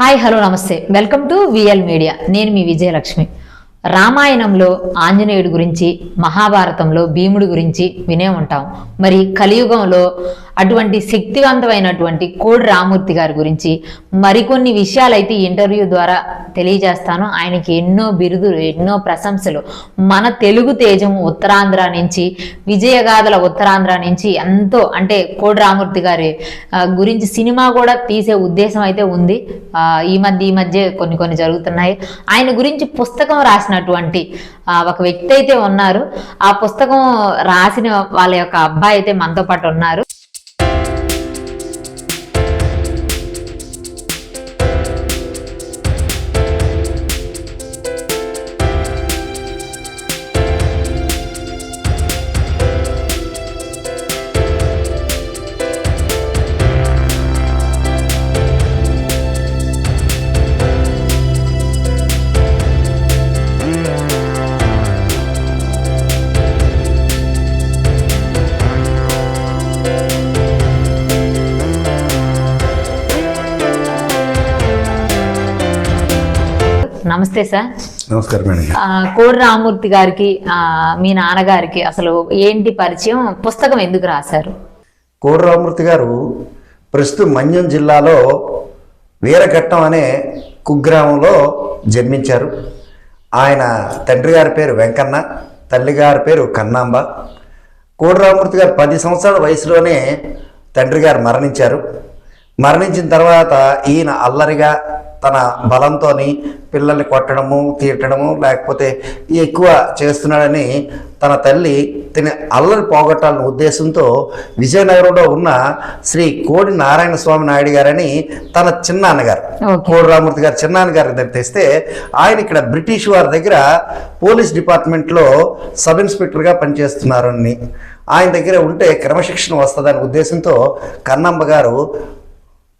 Hi hello నమస్తే. Welcome to V మీడియా. Media మీ విజయలక్ష్మి. రామాయణంలో ఆంజనేయుడి గురించి మహాభారతంలో భీముడి గురించి వినే ఉంటాం. మరి కలియుగంలో అటువంటి శక్తివంతమైనటువంటి కోడి రామూర్తి గారి గురించి మరికొన్ని విషయాలైతే ఇంటర్వ్యూ ద్వారా తెలియజేస్తాను. ఆయనకి ఎన్నో బిరుదులు ఎన్నో ప్రశంసలు. మన తెలుగు తేజం ఉత్తరాంధ్ర నుంచి విజయగాథల ఉత్తరాంధ్ర నుంచి ఎంతో అంటే కోడి రామూర్తి గారి గురించి సినిమా కూడా తీసే ఉద్దేశం అయితే ఉంది. ఈ మధ్య ఈ మధ్య కొన్ని కొన్ని జరుగుతున్నాయి. ఆయన గురించి పుస్తకం రాసినటువంటి ఆ, ఒక వ్యక్తి అయితే ఉన్నారు. ఆ పుస్తకం రాసిన వాళ్ళ యొక్క అబ్బాయి అయితే మనతో పాటు ఉన్నారు. నమస్తే సార్. నమస్కారం మేడం కోడి రామూర్తి గారికి మీ నాన్నగారికి అసలు ఏంటి పరిచయం? పుస్తకం ఎందుకు రాశారు? కోడి రామూర్తి గారు ప్రస్తుతం మన్యం జిల్లాలో వీరఘట్టం అనే కుగ్రామంలో జన్మించారు. ఆయన తండ్రి గారి పేరు వెంకన్న తల్లి గారి పేరు కన్నాంబ. కోడి రామూర్తి గారు పది సంవత్సరాల వయసులోనే తండ్రి గారు మరణించారు. మరణించిన తర్వాత ఈయన అల్లరిగా తన బలంతో పిల్లల్ని కొట్టడము తీయటము లేకపోతే ఎక్కువ చేస్తున్నాడని తన తల్లి తిని అల్లరి పోగొట్టాలనే ఉద్దేశంతో విజయనగరంలో ఉన్న శ్రీ కోడి నారాయణ స్వామి నాయుడు గారని తన చిన్నాన్నగారు. కోడి రామూర్తి గారు చిన్నాన్నగారి దగ్గర తెస్తే ఆయన ఇక్కడ బ్రిటిష్ వారి దగ్గర పోలీస్ డిపార్ట్మెంట్లో సబ్ ఇన్స్పెక్టర్గా పనిచేస్తున్నారని ఆయన దగ్గర ఉంటే క్రమశిక్షణ వస్తుందనే ఉద్దేశంతో కన్నమ్మ గారు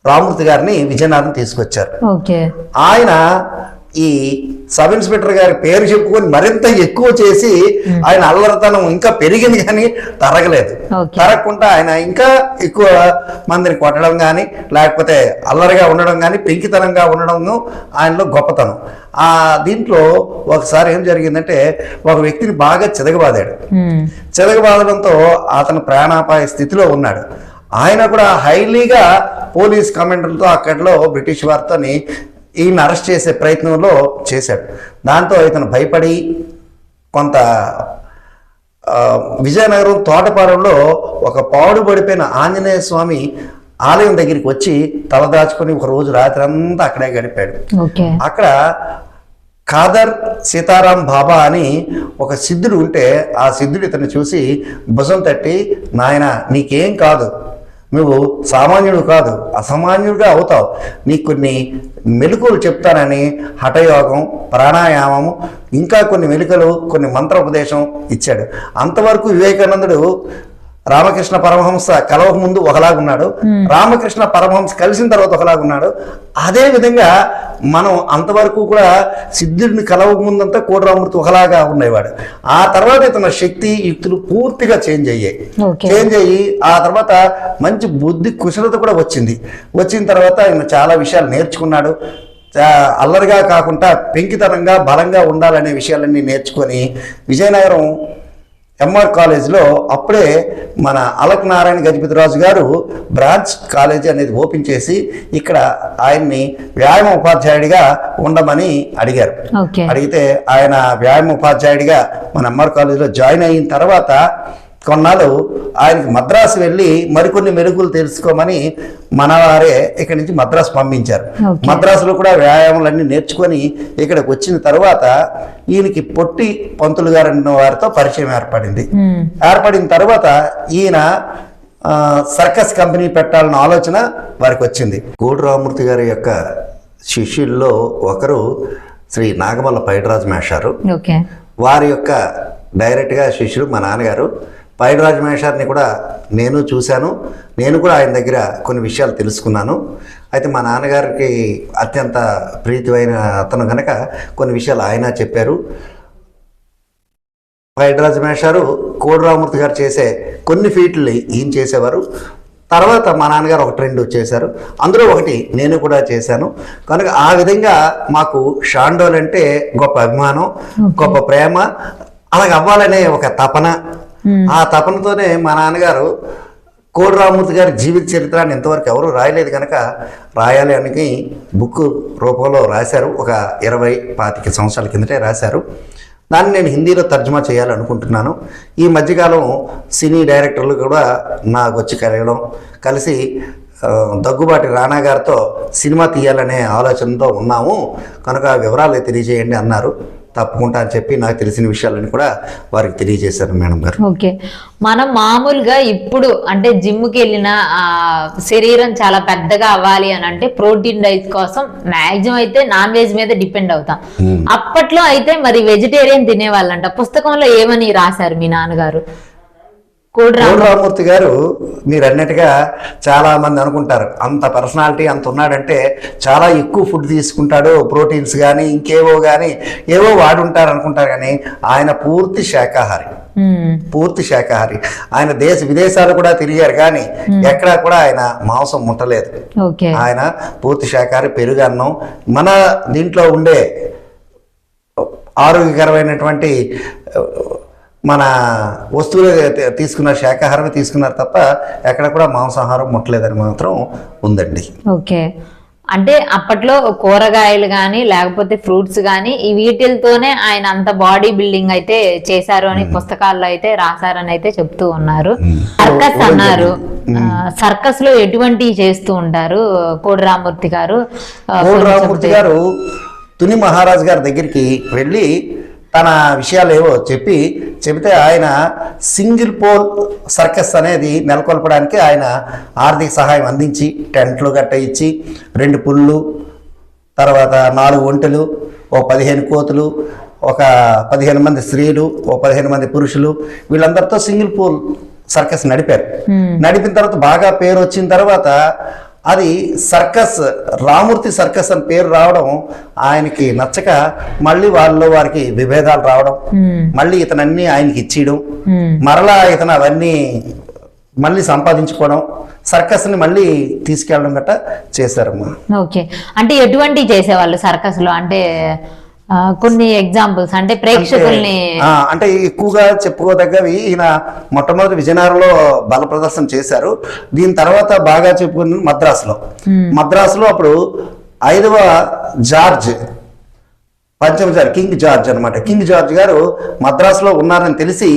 రామూర్తి గారిని విజయనగరం తీసుకొచ్చారు. ఆయన ఈ సబ్ ఇన్స్పెక్టర్ గారి పేరు చెప్పుకొని మరింత ఎక్కువ చేసి ఆయన అల్లరితనం ఇంకా పెరిగింది కానీ తరగలేదు. తరగకుండా ఆయన ఇంకా ఎక్కువ మందిని కొట్టడం కానీ లేకపోతే అల్లరిగా ఉండడం కానీ పెంకితనంగా ఉండడం ఆయనలో గొప్పతనం. ఆ దీంట్లో ఒకసారి ఏం జరిగిందంటే ఒక వ్యక్తిని బాగా చితకబాదాడు. ఉమ్, చితకబాదడంతో అతను ప్రాణాపాయ స్థితిలో ఉన్నాడు. ఆయన కూడా హైలీగా పోలీస్ కమాండర్లతో అక్కడలో బ్రిటిష్ వారితోని ఈయన అరెస్ట్ చేసే ప్రయత్నంలో చేశాడు. దాంతో ఇతను భయపడి కొంత విజయనగరం తోటపాలెంలో ఒక పాడు పడిపోయిన ఆంజనేయ స్వామి ఆలయం దగ్గరికి వచ్చి తలదాచుకొని ఒక రోజు రాత్రి అంతా అక్కడే గడిపాడు. అక్కడ ఖాదర్ సీతారాం బాబా అని ఒక సిద్ధుడు ఉంటే ఆ సిద్ధుడు ఇతన్ని చూసి భుజం తట్టి నాయన నీకేం కాదు. నువ్వు సామాన్యుడు కాదు అసామాన్యుడిగా అవుతావు. నీకు కొన్ని మెలకువలు చెప్తానని హఠయోగం ప్రాణాయామము ఇంకా కొన్ని మెలుకలు కొన్ని మంత్రోపదేశం ఇచ్చాడు. అంతవరకు వివేకానందుడు రామకృష్ణ పరమహంస కలవక ముందు ఒకలాగున్నాడు రామకృష్ణ పరమహంస కలిసిన తర్వాత ఒకలాగున్నాడు అదే విధంగా మనం అంతవరకు కూడా సిద్ధుడిని కలవక ముందంతా కోటరామూర్తి ఒకలాగా ఉండేవాడు. ఆ తర్వాత ఇతని శక్తి యుక్తులు పూర్తిగా చేంజ్ అయ్యాయి. చేంజ్ అయ్యి ఆ తర్వాత మంచి బుద్ధి కుశలత కూడా వచ్చింది. వచ్చిన తర్వాత ఆయన చాలా విషయాలు నేర్చుకున్నాడు. అల్లరిగా కాకుండా పెంకితనంగా బలంగా ఉండాలనే విషయాలన్నీ నేర్చుకొని విజయనగరం ఎంఆర్ కాలేజ్లో అప్పుడే మన అలక్ నారాయణ గజపతిరాజు గారు బ్రాంచ్ కాలేజీ అనేది ఓపెన్ చేసి ఇక్కడ ఆయన్ని వ్యాయామ ఉపాధ్యాయుడిగా ఉండమని అడిగారు. అడిగితే ఆయన వ్యాయామ ఉపాధ్యాయుడిగా మన ఎంఆర్ కాలేజీలో జాయిన్ అయిన తర్వాత కొన్నాళ్ళు ఆయనకి మద్రాసు వెళ్ళి మరికొన్ని మెరుగులు తెలుసుకోమని మనవారే ఇక్కడి నుంచి మద్రాసు పంపించారు. మద్రాసులో కూడా వ్యాయామాలన్నీ నేర్చుకొని ఇక్కడికి వచ్చిన తర్వాత ఈయనకి పొట్టి పంతులు గారు అన్న వారితో పరిచయం ఏర్పడింది. ఏర్పడిన తర్వాత ఈయన సర్కస్ కంపెనీ పెట్టాలన్న ఆలోచన వారికి వచ్చింది. కోడి రామూర్తి గారి యొక్క శిష్యుల్లో ఒకరు శ్రీ నాగమల్ల పైడరాజు మేషారు. వారి యొక్క డైరెక్ట్గా శిష్యుడు మా నాన్నగారు. పైడరాజు మేషారిని కూడా నేను చూశాను. నేను కూడా ఆయన దగ్గర కొన్ని విషయాలు తెలుసుకున్నాను. అయితే మా నాన్నగారికి అత్యంత ప్రీతిమైన అతను కనుక కొన్ని విషయాలు ఆయన చెప్పారు. పైడరాజు మేషారు కోడిరామూర్తి గారు చేసే కొన్ని ఫీట్లు ఈయన చేసేవారు. తర్వాత మా నాన్నగారు ఒకటి రెండు చేశారు అందులో ఒకటి నేను కూడా చేశాను. కనుక ఆ విధంగా మాకు షాండోల్ అంటే గొప్ప అభిమానం గొప్ప ప్రేమ అలాగ అవ్వాలనే ఒక తపన Hmm. ఆ తపనతోనే మా నాన్నగారు కోడి రామూర్తి గారి జీవిత చరిత్రాన్ని ఇంతవరకు ఎవరు రాయలేదు కనుక రాయాలి అని బుక్ రూపంలో రాశారు. ఒక ఇరవై పాతిక సంవత్సరాల కిందటే రాశారు. దాన్ని నేను హిందీలో తర్జుమా చేయాలనుకుంటున్నాను. ఈ మధ్యకాలం సినీ డైరెక్టర్లు కూడా నాకు వచ్చి కలగడం కలిసి దగ్గుబాటి రాణా గారితో సినిమా తీయాలనే ఆలోచనతో ఉన్నాము. కనుక వివరాలు తెలియజేయండి అన్నారు. తప్పకుండా అని చెప్పి నాకు తెలిసిన విషయాలని కూడా వారికి తెలియజేశారు మేడం గారు. ఓకే. మనం మామూలుగా ఇప్పుడు అంటే జిమ్కి వెళ్ళిన శరీరం చాలా పెద్దగా అవ్వాలి అని అంటే ప్రోటీన్ డైట్ కోసం మాక్సిమం అయితే నాన్ వెజ్ మీద డిపెండ్ అవుతాం. అప్పట్లో అయితే మరి వెజిటేరియన్ తినేవాళ్ళంట. పుస్తకంలో ఏమని రాశారు మీ నాన్నగారు? కోడి రామూర్తి గారు మీరు అన్నట్టుగా చాలా మంది అనుకుంటారు. అంత పర్సనాలిటీ అంత ఉన్నాడంటే చాలా ఎక్కువ ఫుడ్ తీసుకుంటాడు ప్రోటీన్స్ కానీ ఇంకేవో కానీ ఏవో వాడుంటారు అనుకుంటారు కానీ ఆయన పూర్తి శాకాహారి. పూర్తి శాకాహారి. ఆయన దేశ విదేశాలు కూడా తిరిగారు కానీ ఎక్కడా కూడా ఆయన మాంసం ముట్టలేదు. ఆయన పూర్తి శాకాహారి పెరుగన్నం మన దీంట్లో ఉండే ఆరోగ్యకరమైనటువంటి మన వస్తువులు తీసుకున్న శాకాహారమే తీసుకున్నారు తప్ప ఎక్కడ కూడా మాంసాహారం ముట్టలేదని మాత్రం ఉందండి. ఓకే. అంటే అప్పట్లో కూరగాయలు కానీ లేకపోతే ఫ్రూట్స్ కానీ ఈ వీటితోనే ఆయన అంత బాడీ బిల్డింగ్ అయితే చేశారు అని పుస్తకాల్లో అయితే రాశారని అయితే చెప్తూ ఉన్నారు. సర్కస్ అన్నారు. సర్కస్లో ఎటువంటివి చేస్తూ ఉంటారు? కోడి రామూర్తి గారు కోడి కొంచెం రామమూర్తి గారు తుని మహారాజ్ గారి దగ్గరికి వెళ్ళి తన విషయాలు ఏవో చెప్పి చెబితే ఆయన సింగిల్ పోల్ సర్కస్ అనేది నెలకొల్పడానికి ఆయన ఆర్థిక సహాయం అందించి టెంట్లు గట్ట ఇచ్చి రెండు పుళ్ళు తర్వాత నాలుగు ఒంటెలు ఓ పదిహేను కోతులు ఒక పదిహేను మంది స్త్రీలు ఓ పదిహేను మంది పురుషులు వీళ్ళందరితో సింగిల్ పూల్ సర్కస్ నడిపారు. నడిపిన తర్వాత బాగా పేరు వచ్చిన తర్వాత అది సర్కస్ రామూర్తి సర్కస్ అని పేరు రావడం ఆయనకి నచ్చక మళ్ళీ వాళ్ళలో వారికి విభేదాలు రావడం మళ్ళీ ఇతనన్నీ ఆయనకి ఇచ్చేయడం. మరలా ఇతను అవన్నీ మళ్ళీ సంపాదించుకోవడం సర్కస్ని మళ్ళీ తీసుకెళ్ళడం గట్ట చేశారమ్మా. ఓకే. అంటే ఎటువంటి చేసేవాళ్ళు సర్కస్లో అంటే కొన్ని ఎగ్జాంపుల్స్ అంటే ప్రేక్షకుల్ని అంటే ఎక్కువగా చెప్పుకోదగ్గవి ఈయన మొట్టమొదటి విజయనగరంలో బల ప్రదర్శన చేశారు. దీని తర్వాత బాగా చెప్పుకున్నది మద్రాసులో. మద్రాసులో అప్పుడు ఐదవ జార్జ్ పంచమ జార్జ్ కింగ్ జార్జ్ అన్నమాట. కింగ్ జార్జ్ గారు మద్రాసులో ఉన్నారని తెలిసి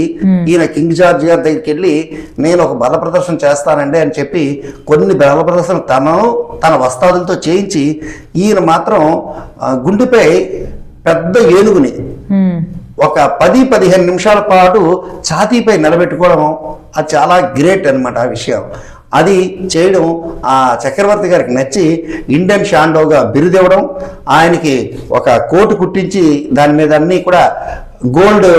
ఈయన కింగ్ జార్జ్ గారి దగ్గరికి వెళ్ళి నేను ఒక బల ప్రదర్శన చేస్తానండి అని చెప్పి కొన్ని బల ప్రదర్శన తను తన వస్తాదులతో చేయించి ఈయన మాత్రం గుండెపై పెద్ద ఏనుగుని. ఒక పది పదిహేను నిమిషాల పాటు ఛాతీపై నిలబెట్టుకోవడం అది చాలా గ్రేట్ అన్నమాట ఆ విషయం అది చేయడం ఆ చక్రవర్తి గారికి నచ్చి ఇండియన్ షాండోగా బిరుదివ్వడం ఆయనకి ఒక కోటు కుట్టించి దాని మీద అన్నీ కూడా గోల్డ్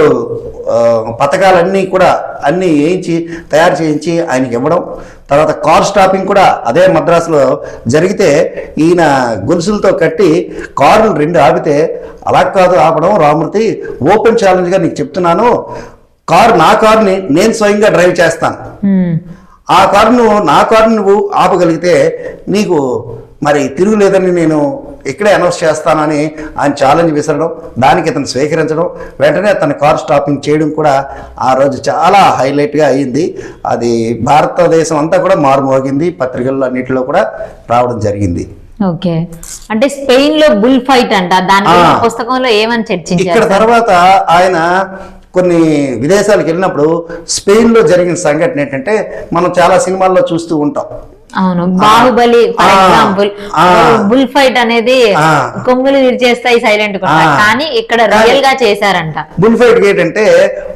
పథకాలన్నీ కూడా అన్నీ వేయించి తయారు చేయించి ఆయనకి ఇవ్వడం. తర్వాత కార్ స్టాపింగ్ కూడా అదే మద్రాసులో జరిగితే ఈయన గొలుసులతో కట్టి కారులు రెండు ఆపితే అలా కాదు ఆపడం రామూర్తి ఓపెన్ ఛాలెంజ్గా నీకు చెప్తున్నాను. కారు నా కారుని నేను స్వయంగా డ్రైవ్ చేస్తాను. ఆ కారు నువ్వు నా కారు నువ్వు ఆపగలిగితే నీకు మరి తిరుగులేదని నేను ఇక్కడే అనౌన్స్ చేస్తానని ఆయన ఛాలెంజ్ విసరడం దానికి ఇతను స్వీకరించడం వెంటనే తన కార్ స్టాపింగ్ చేయడం కూడా ఆ రోజు చాలా హైలైట్గా అయ్యింది అది భారతదేశం అంతా కూడా మారుమోగింది పత్రికల్లో అన్నింటిలో కూడా రావడం జరిగింది. ఓకే. అంటే స్పెయిన్లో బుల్ ఫైట్ అంట దాని. పుస్తకంలో ఏమని చర్చించారు ఇక్కడ తర్వాత ఆయన కొన్ని విదేశాలకు వెళ్ళినప్పుడు స్పెయిన్లో జరిగిన సంఘటన ఏంటంటే మనం చాలా సినిమాల్లో చూస్తూ ఉంటాం. అవును. Baahubali for. Example. Bull fight అనేది. కొమ్ములు విరిచేస్తాయి సైలెంట్. కానీ ఇక్కడ రియల్గా చేశారంట. బుల్ ఫైట్ గేట్ అంటే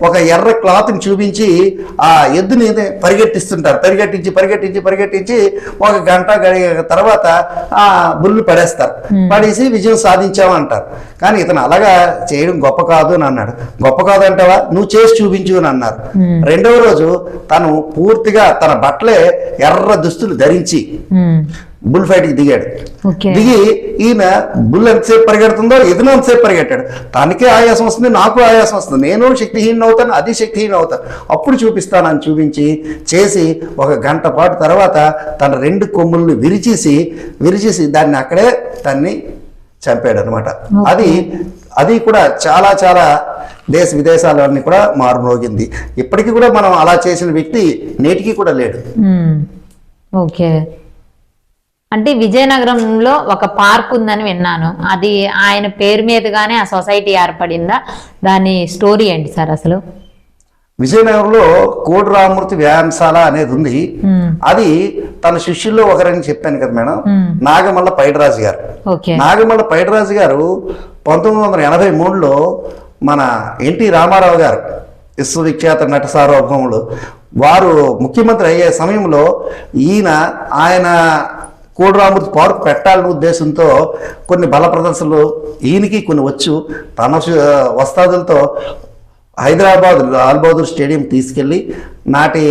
ఒక ఎర్ర క్లాత్ని చూపించి ఆ ఎద్దుని పరిగెట్టిస్తుంటారు. పరిగెట్టించి పరిగెట్టించి పరిగెట్టించి ఒక గంట గడి తర్వాత ఆ బుల్లు పడేస్తారు. పడేసి విజయం సాధించామంటారు. కానీ ఇతను అలాగా చేయడం గొప్ప కాదు అని అన్నాడు. గొప్ప కాదు అంటావా? నువ్వు చేసి చూపించు అని అన్నారు. రెండవ రోజు తను పూర్తిగా తన బట్టలే ఎర్ర దుస్తులు ధరించి బుల్ ఫైట్కి దిగాడు. దిగి ఈయన బుల్ ఎంతసేపు పరిగెడుతుందో ఇతను ఎంతసేపు పరిగెట్టాడు. తనకే ఆయాసం వస్తుంది నాకు ఆయాసం వస్తుంది. నేను శక్తిహీన అవుతాను అది శక్తిహీన అవుతాను. అప్పుడు చూపిస్తానని చూపించి చేసి ఒక గంట పాటు తర్వాత తన రెండు కొమ్ముల్ని విరిచేసి విరిచేసి దాన్ని అక్కడే దాన్ని చంపాడు అనమాట అది అది కూడా చాలా చాలా దేశ విదేశాలన్నీ కూడా మారుమోగింది ఇప్పటికీ కూడా మనం అలా చేసిన వ్యక్తి నేటికి కూడా లేడు. ఓకే. అంటే విజయనగరంలో ఒక పార్క్ ఉందని విన్నాను. అది ఆయన పేరు మీదుగానే ఆ సొసైటీ ఏర్పడిందా? దాని స్టోరీ ఏంటి సార్ అసలు? విజయనగరంలో కోడి రామూర్తి వ్యాయామశాల అనేది ఉంది. అది తన శిష్యుల్లో ఒకరని చెప్పాను కదా మేడం. నాగమల్ల పైడరాజు గారు. నాగమల్ల పైడరాజు గారు పంతొమ్మిది వందల ఎనభై మూడులో మన ఎన్టీ రామారావు గారు విశ్వవిఖ్యాత నట సార్వభౌములు వారు ముఖ్యమంత్రి అయ్యే సమయంలో ఈయన ఆయన కోడిరామూర్తి పార్క్ పెట్టాలనే ఉద్దేశంతో కొన్ని బల ప్రదర్శనలు ఈయనకి కొన్ని వచ్చు. తన వస్తాదులతో హైదరాబాద్ లాల్ బహదూర్ స్టేడియం తీసుకెళ్ళి నాటి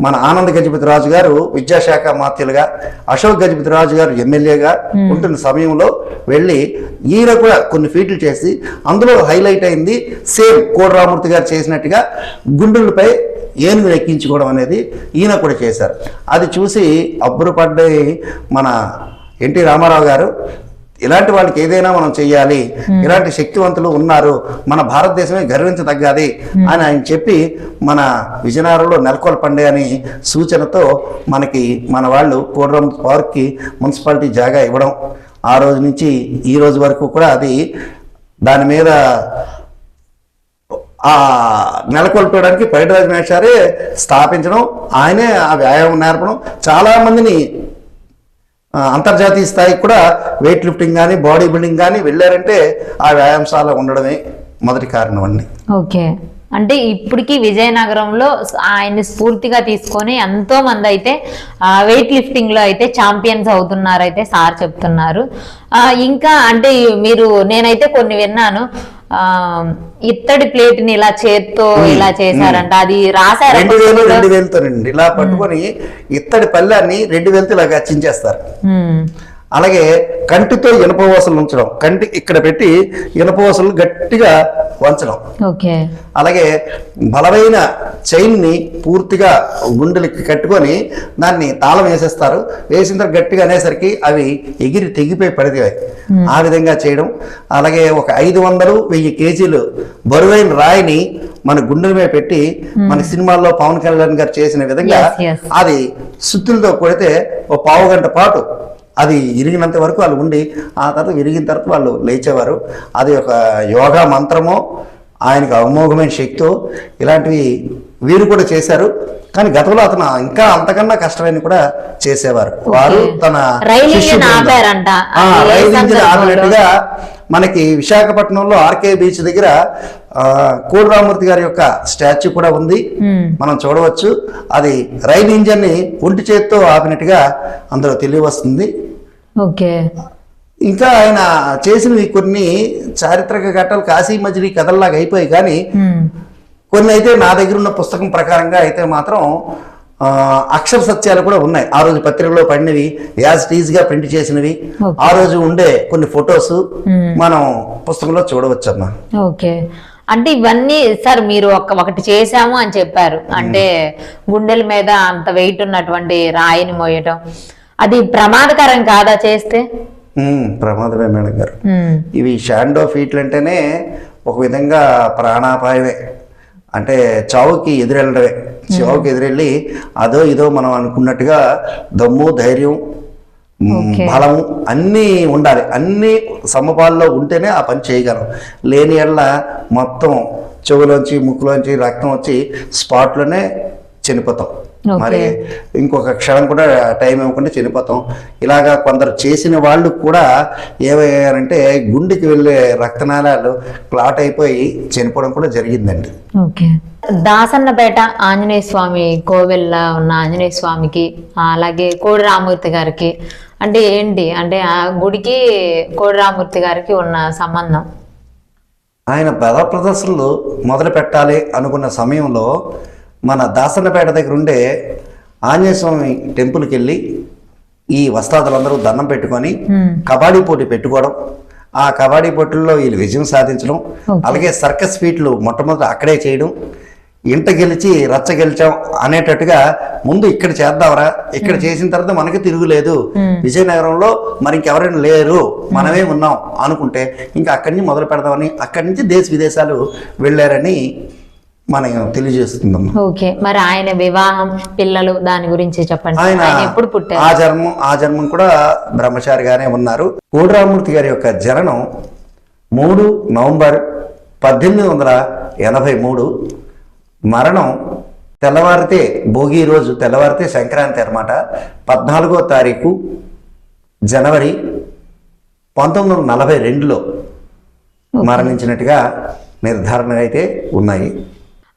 మన ఆనంద్ గజపతి రాజు గారు విద్యాశాఖ మాత్యులుగా అశోక్ గజపతి రాజు గారు ఎమ్మెల్యేగా ఉంటున్న సమయంలో వెళ్ళి ఈయన కూడా కొన్ని ఫీట్లు చేసి అందులో హైలైట్ అయింది. సేమ్ కోడరామూర్తి గారు చేసినట్టుగా గుండెలపై ఏనుగు ఎక్కించుకోవడం అనేది ఈయన కూడా చేశారు. అది చూసి అబ్బురపడ్డాయి మన ఎన్టీ రామారావు గారు ఇలాంటి వాళ్ళకి ఏదైనా మనం చెయ్యాలి ఇలాంటి శక్తివంతులు ఉన్నారు మన భారతదేశమే గర్వించదగ్గది అని ఆయన చెప్పి మన విజయనగరంలో నెలకొల్పండి అని సూచనతో మనకి మన వాళ్ళు కోడ్రం పార్క్కి మున్సిపాలిటీ జాగా ఇవ్వడం. ఆ రోజు నుంచి ఈ రోజు వరకు కూడా అది దాని మీద ఆ నెలకొల్పడానికి పైడిరాజు మేషారే స్థాపించడం ఆయనే ఆ వ్యాయామం నేర్పడం చాలా మందిని అంతర్జాతీయ స్థాయికి కూడా వెయిట్ లిఫ్టింగ్ కానీ బాడీ బిల్డింగ్ కానీ వెళ్ళారంటే ఆ వ్యాయామశాల ఉండడమే మొదటి కారణం అండి. ఓకే. అంటే ఇప్పటికీ విజయనగరంలో ఆయన్ని స్ఫూర్తిగా తీసుకొని ఎంతో మంది అయితే వెయిట్ లిఫ్టింగ్లో అయితే ఛాంపియన్స్ అవుతున్నారు అయితే సార్ చెప్తున్నారు. ఇంకా అంటే మీరు నేనైతే కొన్ని విన్నాను. ఇత్తడి ప్లేట్ని ఇలా చేత్తో ఇలా చేశారంట. అది రాశారు రెండు వేలు రెండు వేలతోనండి. ఇలా పట్టుకొని ఇత్తడి పళ్ళాన్ని రెండు వేలతో ఇలాగా చించేస్తారు. అలాగే కంటితో ఇనప ఊసలు ఉంచడం. కంటి ఇక్కడ పెట్టి ఇనప ఊసలు గట్టిగా వంచడం. అలాగే బలమైన చైన్ని పూర్తిగా గుండెలకి కట్టుకొని దాన్ని తాళం వేసేస్తారు. వేసిన తర్వాత గట్టిగా అనేసరికి అవి ఎగిరి తెగిపోయి పడిపోయాయి ఆ విధంగా చేయడం. అలాగే ఒక ఐదు వందలు వెయ్యి కేజీలు బరువైన రాయిని మన గుండెల మీద పెట్టి మన సినిమాల్లో పవన్ కళ్యాణ్ గారు చేసిన విధంగా. అది సుత్తులతో కొడితే ఒక పావు గంట పాటు అది ఇరిగినంత వరకు వాళ్ళు ఉండి ఆ తర్వాత విరిగిన తర్వాత వాళ్ళు లేచేవారు. అది ఒక యోగా మంత్రమో ఆయనకు అమోఘమైన శక్తో ఇలాంటివి వీరు కూడా చేశారు. కానీ గతంలో అతను ఇంకా అంతకన్నా కష్టమైన కూడా చేసేవారు. వారు. తన రైలు ఇంజిన్? ఆపినట్టుగా మనకి విశాఖపట్నంలో ఆర్కే బీచ్ దగ్గర ఆ, కోడిరామూర్తి గారి యొక్క స్టాచ్యూ కూడా ఉంది. మనం చూడవచ్చు. అది రైలు ఇంజన్ని ఒంటి చేత్తో ఆపినట్టుగా అందులో తెలియవస్తుంది. ఓకే. ఇంకా ఆయన చేసినవి కొన్ని చారిత్రక ఘట్టాలు కాశీ మజిలీ కథల్లాగా అయిపోయాయి. కానీ. కొన్ని అయితే నా దగ్గర ఉన్న పుస్తకం ప్రకారంగా అయితే మాత్రం అక్షర సత్యాలు కూడా ఉన్నాయి. ఆ రోజు పత్రికలో పడినవి యాజ్ టీజ్గా ప్రింట్ చేసినవి. ఆ రోజు ఉండే కొన్ని ఫొటోస్. మనం పుస్తకంలో చూడవచ్చమ్మా. ఓకే. అంటే ఇవన్నీ సార్ మీరు ఒక ఒకటి చేశాము అని చెప్పారు. అంటే గుండెల మీద అంత వెయిట్ ఉన్నటువంటి రాయిని మోయటం. అది ప్రమాదకరం కాదా చేస్తే? ప్రమాదమే మేడం గారు. ఇవి షాండో ఫీట్లు అంటేనే ఒక విధంగా ప్రాణాపాయమే. అంటే చావుకి ఎదురెళ్ళడమే చావుకి ఎదురెళ్ళి అదో ఇదో మనం అనుకున్నట్టుగా దమ్ము ధైర్యం. బలము అన్నీ ఉండాలి అన్నీ సమపాల్లో ఉంటేనే ఆ పని చేయగలం లేని ఎడల మొత్తం చెవులోంచి ముక్కులోంచి రక్తం వచ్చి స్పాట్లోనే చనిపోతాం. మరి ఇంకొక క్షణం కూడా టైం ఇవ్వకుండా చనిపోతాం. ఇలాగా కొందరు చేసిన వాళ్ళు కూడా ఏమయ్యారంటే గుండెకి వెళ్ళే రక్తనాళాలు క్లాట్ అయిపోయి చనిపోవడం కూడా జరిగిందండి. ఓకే. దాసన్నపేట ఆంజనేయ స్వామి కోవెల్ల ఉన్న ఆంజనేయ స్వామికి అలాగే కోడి రామూర్తి గారికి అంటే ఏంటి? అంటే ఆ గుడికి కోడి రామూర్తి గారికి ఉన్న సంబంధం? ఆయన బల ప్రదర్శనలు మొదలు పెట్టాలి అనుకున్న సమయంలో మన దాసన్నపేట దగ్గర ఉండే ఆంజనేయ స్వామి టెంపుల్కి వెళ్ళి ఈ వస్తాదులందరూ దండం పెట్టుకొని కబడ్డీ పోటీ పెట్టుకోవడం ఆ కబడ్డీ పోటీల్లో వీళ్ళు విజయం సాధించడం. అలాగే సర్కస్ ఫీట్లు మొట్టమొదటి అక్కడే చేయడం ఇంట గెలిచి రచ్చ గెలిచాం అనేటట్టుగా ముందు ఇక్కడ చేద్దాంరా ఇక్కడ చేసిన తర్వాత మనకి తిరుగులేదు. విజయనగరంలో మరి ఇంకెవరైనా లేరు మనమే ఉన్నాం అనుకుంటే ఇంకా అక్కడి నుంచి మొదలు పెడదామని అక్కడి నుంచి దేశ విదేశాలు వెళ్ళారని మనం తెలియజేస్తుందమ్మా. ఓకే మరి ఆయన వివాహం పిల్లలు దాని గురించి చెప్పండి. ఆయన ఎప్పుడు పుట్టారు? ఆ జన్మం ఆ జన్మం కూడా బ్రహ్మచారిగానే ఉన్నారు. కోడిరామూర్తి గారి యొక్క జననం మూడు నవంబర్ పద్దెనిమిది వందల ఎనభై మూడు. మరణం తెల్లవారితే భోగి రోజు తెల్లవారితే సంక్రాంతి అన్నమాట. పద్నాలుగో తారీఖు జనవరి పంతొమ్మిది వందల నలభై రెండులో మరణించినట్టుగా నిర్ధారణ అయితే ఉన్నాయి.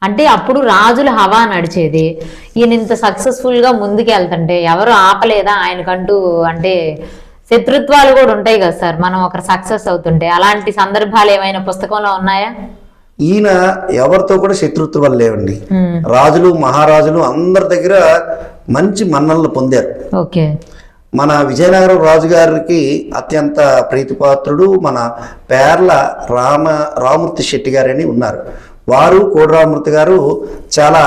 అంటే అప్పుడు రాజుల హవా నడిచేది. ఈయన ఇంత సక్సెస్ఫుల్గా ముందుకు వెళ్తుంటే ఎవరు ఆపలేదా ఆయనకంటూ అంటే శత్రుత్వాలు కూడా ఉంటాయి కదా సార్ మనం ఒకరు సక్సెస్ అవుతుంటే. అలాంటి సందర్భాలు ఏమైనా పుస్తకంలో ఉన్నాయా? ఈయన ఎవరితో కూడా శత్రుత్వాలు లేవండి. రాజులు మహారాజులు అందరి దగ్గర మంచి మన్ననలు పొందారు. ఓకే. మన విజయనగరం రాజుగారికి అత్యంత ప్రీతిపాత్రుడు మన పేర్ల రామ రామూర్తి శెట్టి గారని ఉన్నారు. వారు కోడిరామూర్తి గారు చాలా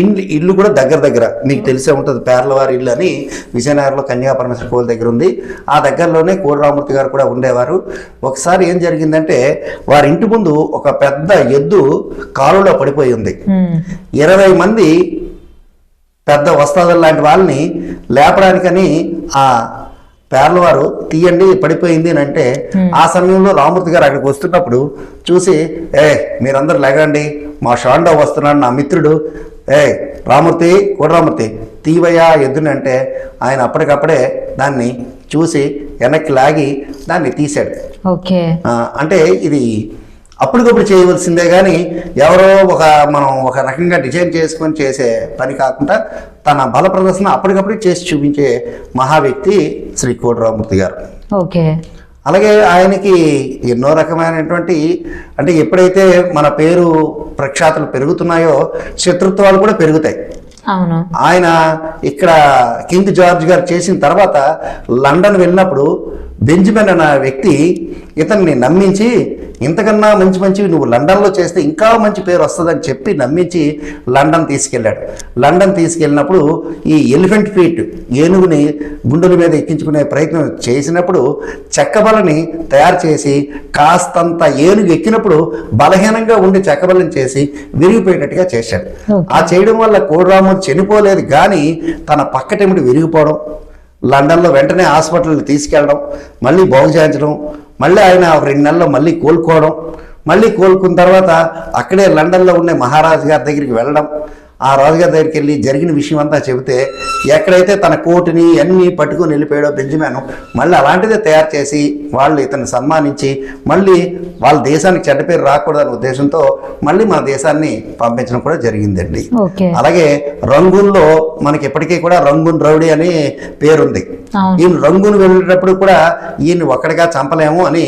ఇల్లు ఇల్లు కూడా దగ్గర దగ్గర. మీకు తెలిసే ఉంటుంది పేర్లవారి ఇల్లు అని విజయనగరంలో కన్యాపరమేశ్వర కోవిల దగ్గర ఉంది. ఆ దగ్గరలోనే కోడిరామూర్తి గారు కూడా ఉండేవారు. ఒకసారి ఏం జరిగిందంటే వారి ఇంటి ముందు ఒక పెద్ద ఎద్దు కాలువలో పడిపోయి ఉంది. ఇరవై మంది పెద్ద వస్తాదులు లాంటి వాళ్ళని లేపడానికని ఆ పేర్లవారు తీయండి పడిపోయింది అని అంటే ఆ సమయంలో రామూర్తి గారు అక్కడికి వస్తున్నప్పుడు చూసి ఏ మీరందరూ లేగండి మా షాండో వస్తున్నాడు నా మిత్రుడు. ఏ రామూర్తి రామూర్తి తీవయ్యా ఎద్దుని అంటే ఆయన అప్పటికప్పుడే దాన్ని చూసి వెనక్కి లాగి దాన్ని తీశాడు. ఓకే. అంటే ఇది అప్పటికప్పుడు చేయవలసిందే కానీ ఎవరో ఒక మనం ఒక రకంగా డిజైన్ చేసుకొని చేసే పని కాకుండా తన బల ప్రదర్శన అప్పటికప్పుడు చేసి చూపించే మహా వ్యక్తి శ్రీ కోటిరామూర్తి గారు. ఓకే. అలాగే ఆయనకి ఎన్నో రకమైనటువంటి అంటే ఎప్పుడైతే మన పేరు ప్రఖ్యాతులు పెరుగుతున్నాయో శత్రుత్వాలు కూడా పెరుగుతాయి. అవును. ఆయన ఇక్కడ కింగ్ జార్జ్ గారు చేసిన తర్వాత లండన్ వెళ్ళినప్పుడు బెంజమిన్ అన్న వ్యక్తి ఇతన్ని నమ్మించి ఇంతకన్నా మంచి మంచివి నువ్వు లండన్లో చేస్తే ఇంకా మంచి పేరు వస్తుందని చెప్పి నమ్మించి లండన్ తీసుకెళ్ళాడు లండన్ తీసుకెళ్ళినప్పుడు ఈ ఎలిఫెంట్ ఫీట్ ఏనుగుని గుండెల మీద ఎక్కించుకునే ప్రయత్నం చేసినప్పుడు చెక్కబలని తయారు చేసి కాస్తంత ఏనుగు ఎక్కినప్పుడు బలహీనంగా ఉండి చెక్కబలని చేసి విరిగిపోయేటట్టుగా చేశాడు. ఆ చేయడం వల్ల కోడిరామూర్తి చనిపోలేదు కానీ తన పక్కటెమిటి విరిగిపోవడం లండన్లో వెంటనే హాస్పిటల్కి తీసుకెళ్ళడం మళ్ళీ బాగు చేయించడం మళ్ళీ ఆయన ఒక రెండు నెలల్లో మళ్ళీ కోలుకోవడం మళ్ళీ కోలుకున్న తర్వాత అక్కడే లండన్లో ఉండే మహారాజు గారి దగ్గరికి వెళ్ళడం ఆ రాజుగారి దగ్గరికి వెళ్ళి జరిగిన విషయం అంతా చెబితే ఎక్కడైతే తన కోటుని అన్నీ పట్టుకొని వెళ్ళిపోయాడో బెంజమిన్ మళ్ళీ అలాంటిదే తయారు చేసి వాళ్ళు ఇతన్ని సన్మానించి మళ్ళీ వాళ్ళ దేశానికి చెడ్డ పేరు రాకూడదనే ఉద్దేశంతో మళ్ళీ మన దేశాన్ని పంపించడం కూడా జరిగిందండి. అలాగే రంగుల్లో మనకి ఇప్పటికీ కూడా రంగున్ రౌడీ అని పేరుంది. ఈయన రంగును వెళ్ళేటప్పుడు కూడా ఈయన ఒక్కడిగా చంపలేము అని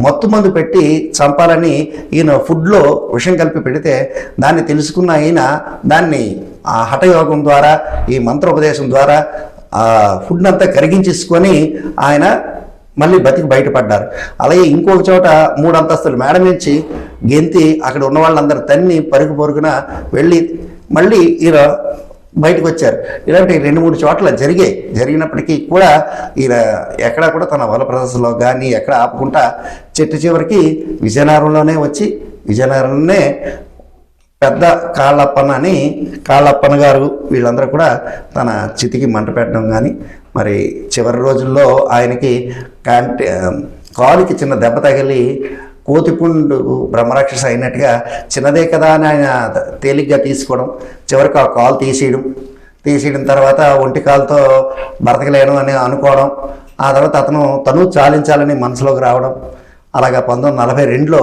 మత్తు మందు పెట్టి చంపాలని ఈయన ఫుడ్లో విషం కలిపి పెడితే దాన్ని తెలుసుకున్న ఈయన దాన్ని ఆ హఠయోగం ద్వారా ఈ మంత్రోపదేశం ద్వారా ఆ ఫుడ్ అంతా కరిగించేసుకొని ఆయన మళ్ళీ బతికి బయటపడ్డారు. అలాగే ఇంకొక చోట మూడు అంతస్తులు మేడ నుంచి గెంతి అక్కడ ఉన్న వాళ్ళందరూ తన్ని పరుగు పరుగున వెళ్ళి మళ్ళీ ఈయన బయటకు వచ్చారు ఇలాంటి రెండు మూడు చోట్ల జరిగాయి జరిగినప్పటికీ కూడా ఈయన ఎక్కడ కూడా తన వల ప్రదర్శనలో కానీ ఎక్కడ ఆపకుండా చెట్టు చివరికి విజయనగరంలోనే వచ్చి విజయనగరంలోనే పెద్ద కాళ్ళప్పన్న అని కాళ్ళప్పన్న గారు వీళ్ళందరూ కూడా తన చితికి మంట పెట్టడం కానీ మరి చివరి రోజుల్లో ఆయనకి కాంటి కాలుకి చిన్న దెబ్బ తగిలి కోతిపుండు బ్రహ్మరాక్షస అయినట్టుగా చిన్నదే కదా అని ఆయన తేలిగ్గా తీసుకోవడం చివరికి ఆ కాలు తీసేయడం తీసేయడం తర్వాత ఒంటి కాలుతో బ్రతకలేను అని అనుకోవడం ఆ తర్వాత అతను తను చాలించాలని మనసులోకి రావడం అలాగా పంతొమ్మిది నలభై రెండులో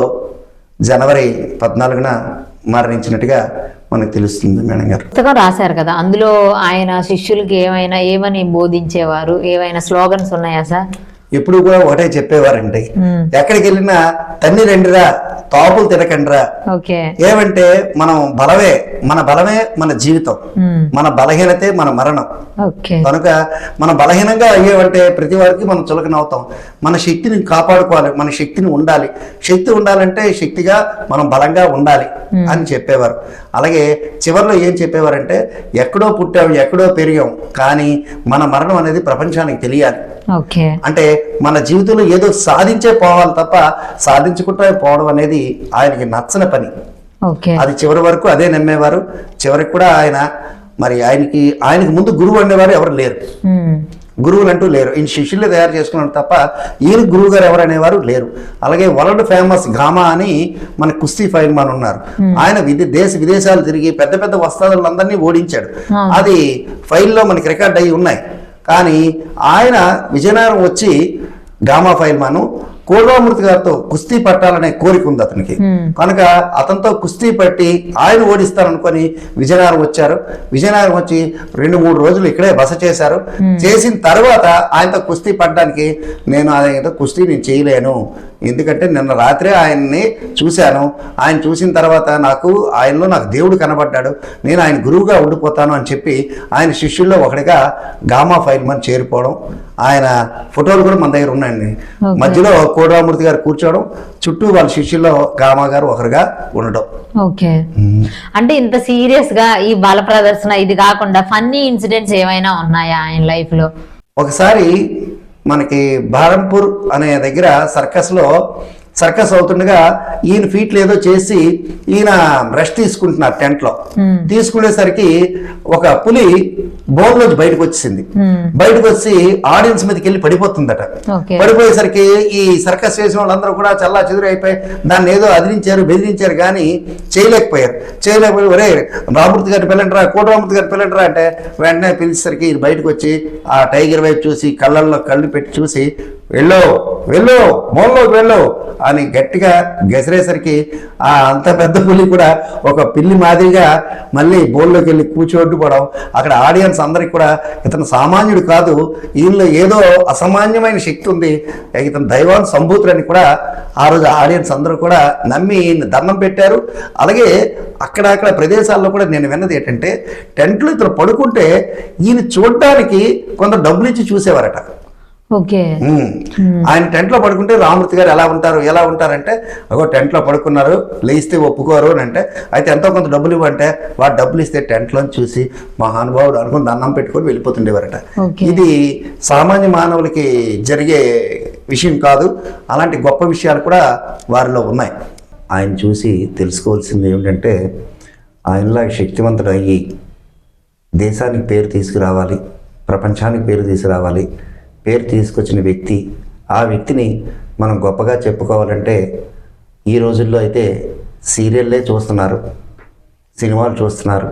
జనవరి పద్నాలుగున మరణించినట్టుగా మనకు తెలుస్తుంది మేడం గారు. పుస్తకం రాశారు కదా అందులో ఆయన శిష్యులకి ఏమైనా ఏమని బోధించేవారు? ఏమైనా స్లోగన్స్ ఉన్నాయా సార్? ఎప్పుడు కూడా ఒకటే చెప్పేవారండి. ఎక్కడికి వెళ్ళినా తన్ని రెండురా తాపులు తినకండిరా. ఏమంటే మనం బలమే మన బలమే మన జీవితం. మన బలహీనతే మన మరణం. కనుక మన బలహీనంగా అయ్యేవంటే ప్రతి వారికి మనం చులకన అవుతాం. మన శక్తిని కాపాడుకోవాలి మన శక్తిని ఉండాలి. శక్తి ఉండాలంటే శక్తిగా మనం బలంగా ఉండాలి అని చెప్పేవారు. అలాగే చివరిలో ఏం చెప్పేవారంటే ఎక్కడో పుట్టాం ఎక్కడో పెరిగాం కానీ మన మరణం అనేది ప్రపంచానికి తెలియాలి. అంటే మన జీవితంలో ఏదో సాధించే పోవాలి తప్ప సాధించుకుంటూ పోవడం అనేది ఆయనకి నచ్చని పని. ఓకే. అది చివరి వరకు అదే నమ్మేవారు. చివరికి కూడా ఆయన మరి ఆయనకి ఆయనకి ముందు గురువు అనేవారు ఎవరు లేరు. గురువులు అంటూ లేరు. ఈయన శిష్యులే తయారు చేసుకున్నాడు తప్ప ఈయన గురువు గారు ఎవరు అనేవారు లేరు. అలాగే వరల్డ్ ఫేమస్ గామా అని మన కుస్తీ ఫైల్ మన ఉన్నారు ఆయన దేశ విదేశాలు తిరిగి పెద్ద పెద్ద వస్త్రాలందరినీ ఓడించాడు. అది ఫైల్లో మనకి రికార్డ్ అయ్యి ఉన్నాయి. కానీ ఆయన విజయనగరం వచ్చి డ్రామా ఫైల్ మాను కోల్వామూర్తి గారితో కుస్తీ పట్టాలనే కోరిక ఉంది అతనికి. కనుక అతనితో కుస్తీ పట్టి ఆయన ఓడిస్తారనుకొని విజయనగరం వచ్చారు. విజయనగరం వచ్చి రెండు మూడు రోజులు ఇక్కడే బస చేశారు. చేసిన తర్వాత ఆయనతో కుస్తీ పడడానికి నేను ఆయనతో కుస్తీ నేను చేయలేను. ఎందుకంటే నిన్న రాత్రే ఆయన్ని చూశాను. ఆయన చూసిన తర్వాత నాకు ఆయనలో నాకు దేవుడు కనబడ్డాడు. నేను ఆయన గురువుగా ఉండిపోతాను అని చెప్పి ఆయన శిష్యుల్లో ఒకటిగా గామా ఫైల్ మని చేరిపోవడం ఆయన ఫోటోలు కూడా మన దగ్గర ఉన్నాయండి. మధ్యలో కోడరామూర్తి గారు కూర్చోవడం చుట్టూ వాళ్ళ శిష్యుల్లో గామా గారు ఒకరుగా ఉండడం ఓకే. అంటే ఇంత సీరియస్గా ఈ బల ప్రదర్శన ఇది కాకుండా ఫన్నీ ఇన్సిడెంట్స్ ఏమైనా ఉన్నాయా ఆయన లైఫ్లో? ఒకసారి మనకి బారంపూర్ అనే దగ్గర సర్కస్లో సర్కస్ అవుతుండగా ఈయన ఫీట్లు ఏదో చేసి ఈయన రెస్ట్ తీసుకుంటున్నారు టెంట్లో. తీసుకునేసరికి ఒక పులి బోన్లోంచి బయటకు వచ్చేసింది. Hmm. బయటకు వచ్చి ఆడియన్స్ మీదకి వెళ్ళి పడిపోతుందట. పడిపోయేసరికి ఈ సర్కస్ చేసిన వాళ్ళందరూ కూడా చల్లా చెదురు అయిపోయి దాన్ని ఏదో అదిలించారు బెదిరించారు కానీ చేయలేకపోయారు. చేయలేకపోయి ఒరే రామూర్తి గారి పిల్లంటరా కోట రామూర్తి గారి పిల్లంటరా అంటే వెంటనే పిలిచేసరికి బయటకు వచ్చి ఆ టైగర్ వైపు చూసి కళ్ళల్లో కళ్ళు పెట్టి చూసి వెళ్ళు వెళ్ళు మూలలోకి వెళ్ళు అని గట్టిగా గెసరేసరికి ఆ అంత పెద్ద పులి కూడా ఒక పిల్లి మాదిరిగా మళ్ళీ బోల్లోకి వెళ్ళి కూర్చోట్టుకోవడం అక్కడ ఆడియన్స్ అందరికి కూడా ఇతను సామాన్యుడు కాదు ఈయనలో ఏదో అసామాన్యమైన శక్తి ఉంది. ఇతను దైవాన్ సంభూతుడని కూడా ఆ రోజు ఆడియన్స్ అందరూ కూడా నమ్మి ఈయన దండం పెట్టారు. అలాగే అక్కడ అక్కడ ప్రదేశాల్లో కూడా నేను విన్నది ఏంటంటే టెంట్లో ఇతను పడుకుంటే ఈయన చూడడానికి కొంత డబ్బులు ఇచ్చి చూసేవారట. ఆయన టెంట్లో పడుకుంటే రామూర్తి గారు ఎలా ఉంటారు ఎలా ఉంటారంటే అగో టెంట్లో పడుకున్నారు లేస్తే ఒప్పుకోరు అని అంటే అయితే ఎంతో కొంత డబ్బులు ఇవ్వంటే వాడు డబ్బులు ఇస్తే టెంట్లో చూసి మహానుభావుడు అనుకుని దండం పెట్టుకొని వెళ్ళిపోతుండేవారట. ఇది సామాన్య మానవులకి జరిగే విషయం కాదు. అలాంటి గొప్ప విషయాలు కూడా వారిలో ఉన్నాయి. ఆయన చూసి తెలుసుకోవాల్సింది ఏమిటంటే ఆయనలా శక్తివంతుడు అయ్యి దేశానికి పేరు తీసుకురావాలి ప్రపంచానికి పేరు తీసుకురావాలి పేరు తీసుకొచ్చిన వ్యక్తి ఆ వ్యక్తిని మనం గొప్పగా చెప్పుకోవాలంటే ఈ రోజుల్లో అయితే సీరియల్లే చూస్తున్నారు సినిమాలు చూస్తున్నారు.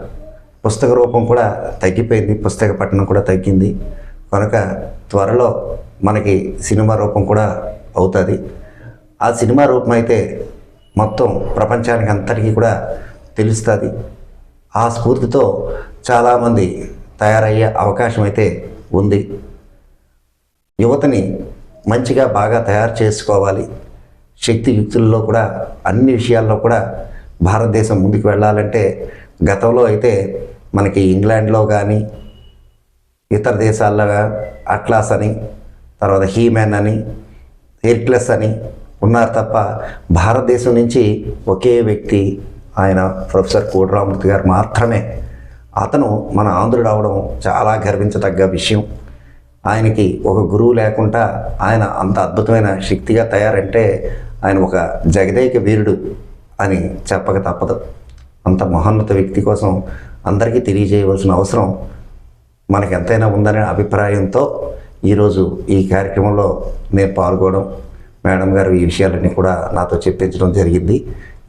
పుస్తక రూపం కూడా తగ్గిపోయింది పుస్తక పఠనం కూడా తగ్గింది. కనుక త్వరలో మనకి సినిమా రూపం కూడా అవుతుంది. ఆ సినిమా రూపం అయితే మొత్తం ప్రపంచానికి అంతటికీ కూడా తెలుస్తుంది. ఆ స్ఫూర్తితో చాలామంది తయారయ్యే అవకాశం అయితే ఉంది. యువతని మంచిగా బాగా తయారు చేసుకోవాలి. శక్తి యుక్తుల్లో కూడా అన్ని విషయాల్లో కూడా భారతదేశం ముందుకు వెళ్ళాలంటే గతంలో అయితే మనకి ఇంగ్లాండ్లో కానీ ఇతర దేశాల్లో అట్లాస్ అని తర్వాత హీమెన్ అని హెర్క్లెస్ అని ఉన్నారు తప్ప భారతదేశం నుంచి ఒకే వ్యక్తి ఆయన ప్రొఫెసర్ కోటరామూర్తి గారు మాత్రమే. అతను మన ఆంధ్రుడు అవడం చాలా గర్వించదగ్గ విషయం. ఆయనకి ఒక గురువు లేకుండా ఆయన అంత అద్భుతమైన శక్తిగా తయారంటే ఆయన ఒక జగదేక వీరుడు అని చెప్పక తప్పదు. అంత మహోన్నత వ్యక్తి కోసం అందరికీ తెలియజేయవలసిన అవసరం మనకి ఎంతైనా ఉందనే అభిప్రాయంతో ఈరోజు ఈ కార్యక్రమంలో నేను పాల్గొనడం మేడం గారు ఈ విషయాలన్నీ కూడా నాతో చెప్పించడం జరిగింది.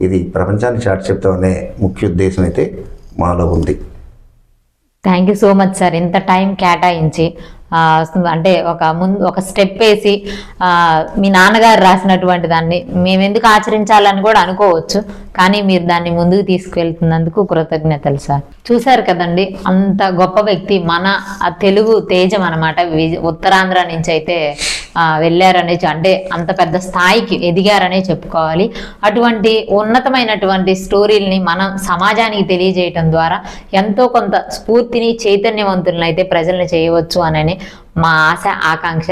ఇది ప్రపంచాన్ని చాటి చెప్తామనే ముఖ్య ఉద్దేశం అయితే మాలో ఉంది. Thank you so much sir ఇంత టైం కేటాయించి అంటే ఒక ముందు ఒక స్టెప్ వేసి మీ నాన్నగారు రాసినటువంటి దాన్ని మేము ఎందుకు ఆచరించాలని కూడా అనుకోవచ్చు. కానీ మీరు దాన్ని ముందుకు తీసుకువెళ్తున్నందుకు కృతజ్ఞతలు సార్. చూశారు కదండి అంత గొప్ప వ్యక్తి మన తెలుగు తేజం అనమాట ఉత్తరాంధ్ర నుంచి అయితే వెళ్ళారనే అంటే అంత పెద్ద స్థాయికి ఎదిగారనే చెప్పుకోవాలి. అటువంటి ఉన్నతమైనటువంటి స్టోరీల్ని మనం సమాజానికి తెలియజేయటం ద్వారా ఎంతో కొంత స్ఫూర్తిని చైతన్యవంతులను అయితే ప్రజల్ని చేయవచ్చు అనని మా ఆశ ఆకాంక్ష.